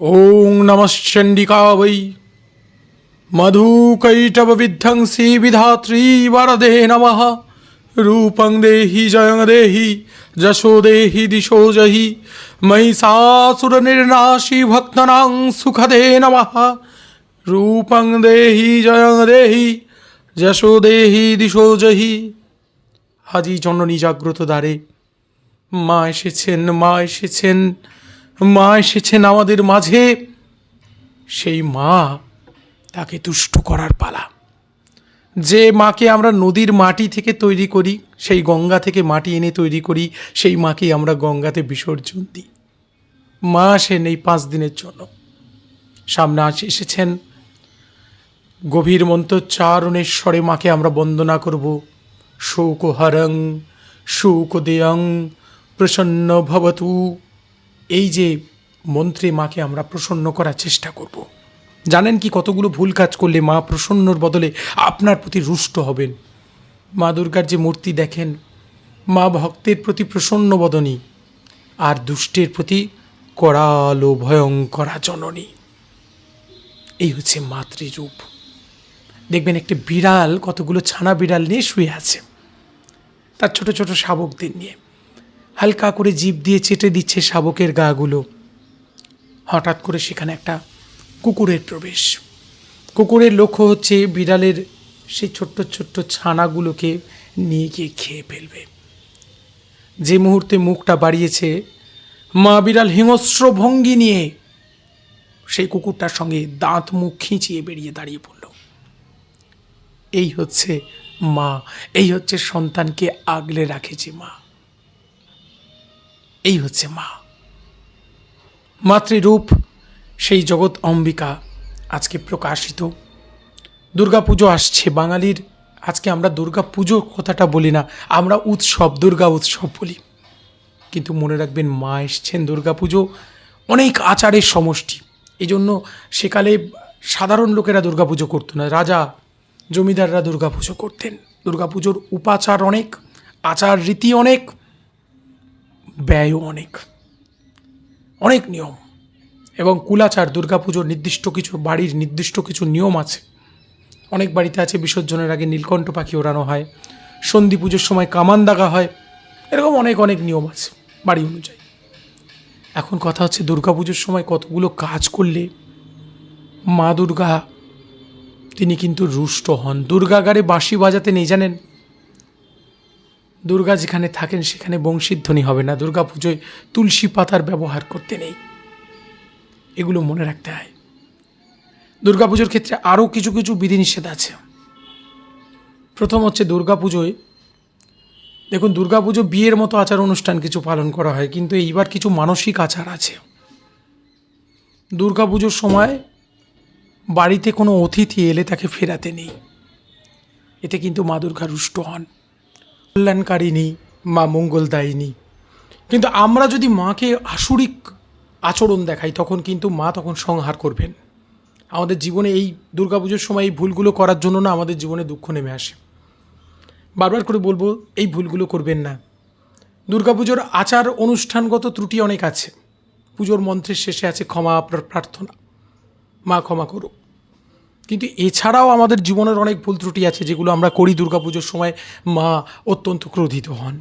ওং নমশ্চণ্ডিকা বৈ মধুকৈটববিধ্বংসী বিধাত্রী বরদে নম। রূপং দেহি, জয়ং দেহি, যশো দেহি, দিশো জহি। মহিষাসুরনির্নাশী ভক্তনাং সুখদে নম। রূপং দেহি, জয়ং দেহি, যশো দেহি, দিশো জহি। হাজি জননী জাগ্রত দ্বারে, মা এসেছেন মা এসেছেন। মা এসেছেন আমাদের মাঝে। সেই মা তাকে তুষ্ট করার পালা। যে মাকে আমরা নদীর মাটি থেকে তৈরি করি, সেই গঙ্গা থেকে মাটি এনে তৈরি করি, সেই মাকেই আমরা গঙ্গাতে বিসর্জন দিই। মা আসেন এই পাঁচ দিনের জন্য। সামনে এসেছেন গভীর মন্ত্রোচ্চারণের স্বরে মাকে আমরা বন্দনা করব। শোকহরং শোকদেয়ং প্রসন্ন ভবতু। এই যে মন্ত্রে মাকে আমরা প্রসন্ন করার চেষ্টা করব। জানেন কি কতগুলো ভুল কাজ করলে মা প্রসন্নর বদলে আপনার প্রতি রুষ্ট হবেন? মা দুর্গার যে মূর্তি দেখেন, মা ভক্তের প্রতি প্রসন্ন বদনী, আর দুষ্টের প্রতি করালো ভয়ঙ্করা জননী এই হচ্ছে মাতৃরূপ। দেখবেন একটা বিড়াল কতগুলো ছানা বিড়াল নিয়ে শুয়ে আছে, তার ছোট ছোট শাবকদের নিয়ে। হালকা করে জিভ দিয়ে চেটে দিচ্ছে শাবকের গাগুলো। হঠাৎ করে সেখানে একটা কুকুরের প্রবেশ। কুকুরের লক্ষ্য হচ্ছে বিড়ালের সেই ছোট্ট ছোট্ট ছানাগুলোকে নিয়ে গিয়ে খেয়ে ফেলবে। যে মুহূর্তে মুখটা বাড়িয়েছে, মা বিড়াল হিংস্র ভঙ্গি নিয়ে সেই কুকুরটার সঙ্গে দাঁত মুখ খিঁচিয়ে বেরিয়ে দাঁড়িয়ে পড়ল। এই হচ্ছে মা, এই হচ্ছে সন্তানকে আগলে রাখেছে মা। এই হচ্ছে মা। মাতৃরূপ সেই জগৎ অম্বিকা আজকে প্রকাশিত। দুর্গাপুজো আসছে বাঙালির। আজকে আমরা দুর্গা পুজো কথাটা বলি না, আমরা উৎসব, দুর্গা উৎসব বলি। কিন্তু মনে রাখবেন মা এসছেন দুর্গা পুজো অনেক আচারের সমষ্টি। এই জন্য সেকালে সাধারণ লোকেরা দুর্গা পুজো করতো না, রাজা জমিদাররা দুর্গা পুজো করতেন। দুর্গা পুজোর উপাচার অনেক, আচার রীতি অনেক। ব্যয়ও অনেক। অনেক নিয়ম। এবং কুলাচার দুর্গাপুজোর নির্দিষ্ট কিছু, বাড়ির নির্দিষ্ট কিছু নিয়ম আছে। অনেক বাড়িতে আছে বিসর্জনের আগে নীলকণ্ঠ পাখি ওড়ানো হয়, সন্ধি পুজোর সময় কামান দাগা হয়, এরকম অনেক অনেক নিয়ম আছে বাড়ি অনুযায়ী। এখন কথা হচ্ছে দুর্গাপুজোর সময় কতগুলো কাজ করলে মা দুর্গা, তিনি কিন্তু রুষ্ট হন। দুর্গাগারে বাঁশি বাজাতে নেই জানেন? দুর্গা যেখানে থাকেন, সেখানে বংশীধ্বনি হবে না। দুর্গা পুজোয় তুলসী পাতার ব্যবহার করতে নেই। এগুলো মনে রাখতে হয়। দুর্গাপুজোর ক্ষেত্রে আরও কিছু কিছু বিধিনিষেধ আছে। প্রথম হচ্ছে দুর্গাপুজোয়, দেখুন, দুর্গাপুজো বিয়ের মতো আচার অনুষ্ঠান কিছু পালন করা হয়, কিন্তু এইবার কিছু মানসিক আচার আছে। দুর্গাপুজোর সময় বাড়িতে কোনো অতিথি এলে তাকে ফেরাতে নেই। এতে কিন্তু মা দুর্গা রুষ্ট হন। কল্যাণকারিণী, মা মঙ্গলদায়িনী। কিন্তু আমরা যদি মাকে আসরিক আচরণ দেখাই, তখন কিন্তু মা তখন সংহার করবেন। আমাদের জীবনে এই দুর্গাপুজোর সময় এই ভুলগুলো করার জন্য না আমাদের জীবনে দুঃখ নেমে আসে। বারবার করে বলব, এই ভুলগুলো করবেন না। দুর্গাপুজোর আচার অনুষ্ঠানগত ত্রুটি অনেক আছে। পুজোর মন্ত্রের শেষে আছে ক্ষমা প্র- প্রার্থনা। মা ক্ষমা করো কিন্তু এছাড়াও আমাদের জীবনের অনেক ভুল ত্রুটি আছে যেগুলো আমরা করি দুর্গাপুজোর সময়, মা অত্যন্ত ক্রোধিত হন।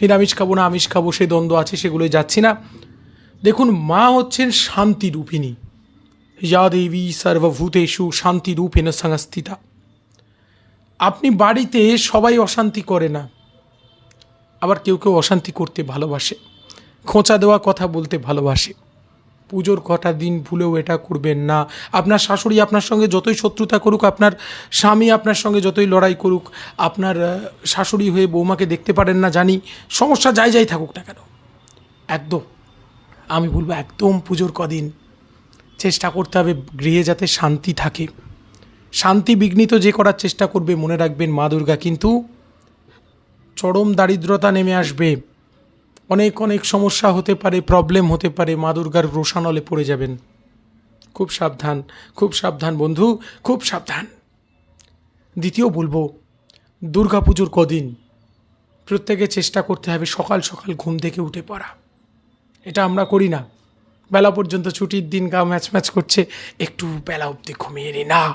নিরামিষ খাব না, আমিষ খাব, সে দ্বন্দ্ব আছে সেগুলোই যাচ্ছি না। দেখুন, মা হচ্ছেন শান্তি রূপিণী যা দেবী সর্বভূতেষু শান্তি রূপেণ সংস্থিতা। আপনি বাড়িতে সবাই অশান্তি করে না। আবার কেউ কেউ অশান্তি করতে ভালোবাসে। খোঁচা দেওয়া কথা বলতে ভালোবাসে। পুজোর কটা দিন ভুলেও এটা করবেন না। আপনার শাশুড়ি আপনার সঙ্গে যতই শত্রুতা করুক, আপনার স্বামী আপনার সঙ্গে যতই লড়াই করুক, আপনার শাশুড়ি হয়ে বৌমাকে দেখতে পারেন না, জানি সমস্যা যাই যাই থাকুক না কেন। একদম। আমি বলব একদম পুজোর কদিন চেষ্টা করতে হবে গৃহে যাতে শান্তি থাকে। শান্তি বিঘ্নিত যে করার চেষ্টা করবে মনে রাখবেন মা দুর্গা, কিন্তু চরম দারিদ্রতা নেমে আসবে। অনেক অনেক সমস্যা হতে পারে প্রবলেম হতে পারে, মা দুর্গার রোষানলে পড়ে যাবেন। খুব সাবধান খুব সাবধান বন্ধু, খুব সাবধান। দ্বিতীয় বলব দুর্গা পুজোর কদিন প্রত্যেকে চেষ্টা করতে হবে সকাল সকাল ঘুম থেকে উঠে পড়া। এটা আমরা করি না। বেলা পর্যন্ত ছুটির দিন গা ম্যাচ ম্যাচ করছে, একটু বেলা অবধি ঘুমিয়ে নি, না।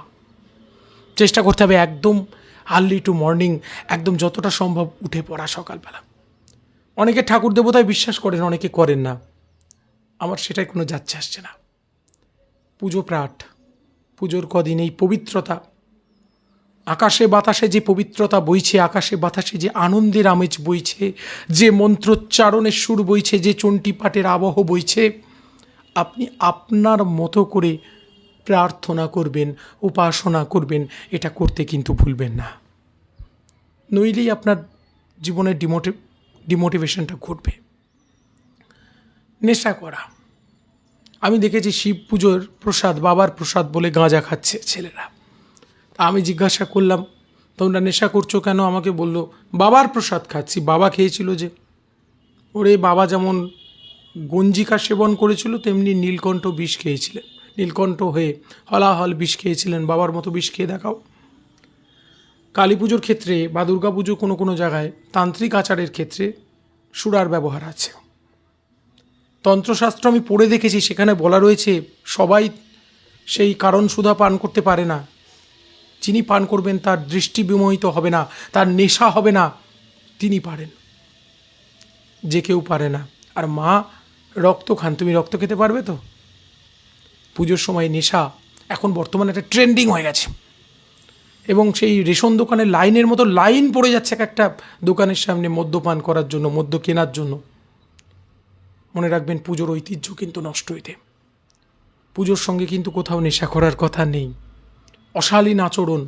চেষ্টা করতে হবে একদম আর্লি টু মর্নিং একদম যতটা সম্ভব উঠে পড়া সকালবেলা। অনেকে ঠাকুর দেবতায় বিশ্বাস করেন, অনেকে করেন না। আমার সেটাই কোনো যাচ্ছে, আসছে না। পুজো প্রাট পুজোর কদিন এই পবিত্রতা। আকাশে বাতাসে যে পবিত্রতা বইছে, আকাশে বাতাসে যে আনন্দের আমেজ বইছে, যে মন্ত্রোচ্চারণের সুর বইছে, যে চণ্ডী পাঠের আবহ বইছে, আপনি আপনার মতো করে প্রার্থনা করবেন, উপাসনা করবেন, এটা করতে কিন্তু ভুলবেন না। নইলেই আপনার জীবনের ডিমোটি ডিমোটিভেশনটা ঘটবে। নেশা করা। আমি দেখেছি শিব পুজোর প্রসাদ, বাবার প্রসাদ বলে গাঁজা খাচ্ছে ছেলেরা। তা আমি জিজ্ঞাসা করলাম, তোমরা নেশা করছ কেন? আমাকে বলল, বাবার প্রসাদ খাচ্ছি। বাবা খেয়েছিল যে, ওরে বাবা যেমন গঞ্জিকা সেবন করেছিল, তেমনি নীলকণ্ঠ বিষ খেয়েছিলেন। নীলকণ্ঠ হয়ে হলাহল বিষ খেয়েছিলেন। বাবার মতো বিষ খেয়ে দেখাও। কালী পুজোর ক্ষেত্রে বা দুর্গা পুজো কোনো কোনো জায়গায় তান্ত্রিক আচারের ক্ষেত্রে সুরার ব্যবহার আছে। তন্ত্রশাস্ত্র আমি পড়ে দেখেছি, সেখানে বলা রয়েছে, সবাই সেই কারণ সুধা পান করতে পারে না। যিনি পান করবেন, তার দৃষ্টি বিমোহিত হবে না, তার নেশা হবে না, তিনি পারেন। যে কেউ পারে না। আর মা, রক্ত খান, তুমি রক্ত খেতে পারবে তো? পুজোর সময় নেশা এখন বর্তমানে একটা ট্রেন্ডিং হয়ে গেছে। এবং সেই রেশন দোকানের লাইনের মতো লাইন পড়ে যাচ্ছে এক একটা দোকানের সামনে মদ্যপান করার জন্য, মদ্য কেনার জন্য। মনে রাখবেন, পুজোর ঐতিহ্য কিন্তু নষ্ট হইতে। পুজোর সঙ্গে কিন্তু কোথাও নেশা করার কথা নেই। অশালীন আচরণ,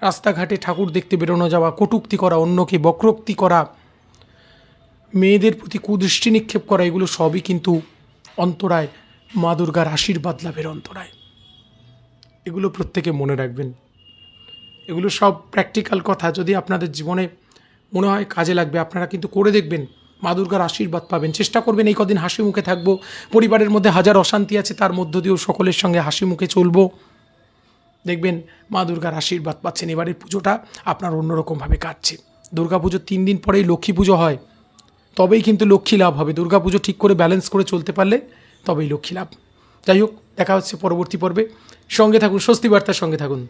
রাস্তাঘাটে ঠাকুর দেখতে বেরোনো যাওয়া, কটূক্তি করা, অন্যকে বক্রোক্তি করা, মেয়েদের প্রতি কুদৃষ্টি নিক্ষেপ করা, এগুলো সবই কিন্তু অন্তরায় মা দুর্গার আশীর্বাদ লাভের অন্তরায়। এগুলো প্রত্যেকে মনে রাখবেন। এগুলো সব প্র্যাকটিক্যাল কথা। যদি আপনাদের জীবনে মনে হয় কাজে লাগবে, আপনারা কিন্তু করে দেখবেন, মা দুর্গার আশীর্বাদ পাবেন। চেষ্টা করবেন এই কদিন হাসি মুখে থাকব। পরিবারের মধ্যে হাজার অশান্তি আছে, তার মধ্য দিয়েও সকলের সঙ্গে হাসি মুখে চলবো। দেখবেন মা দুর্গার আশীর্বাদ পাচ্ছেন। এবারের পুজোটা আপনার অন্যরকমভাবে কাটছে। দুর্গা পুজোর তিন দিন পরেই লক্ষ্মী পুজো হয়। তবেই কিন্তু লক্ষ্মী লাভ হবে। দুর্গা পুজো ঠিক করে ব্যালেন্স করে চলতে পারলে তবেই লক্ষ্মী লাভ। যাই হোক, দেখা হচ্ছে পরবর্তী পর্বে। সঙ্গে থাকুন, স্বস্তি বার্তার সঙ্গে থাকুন।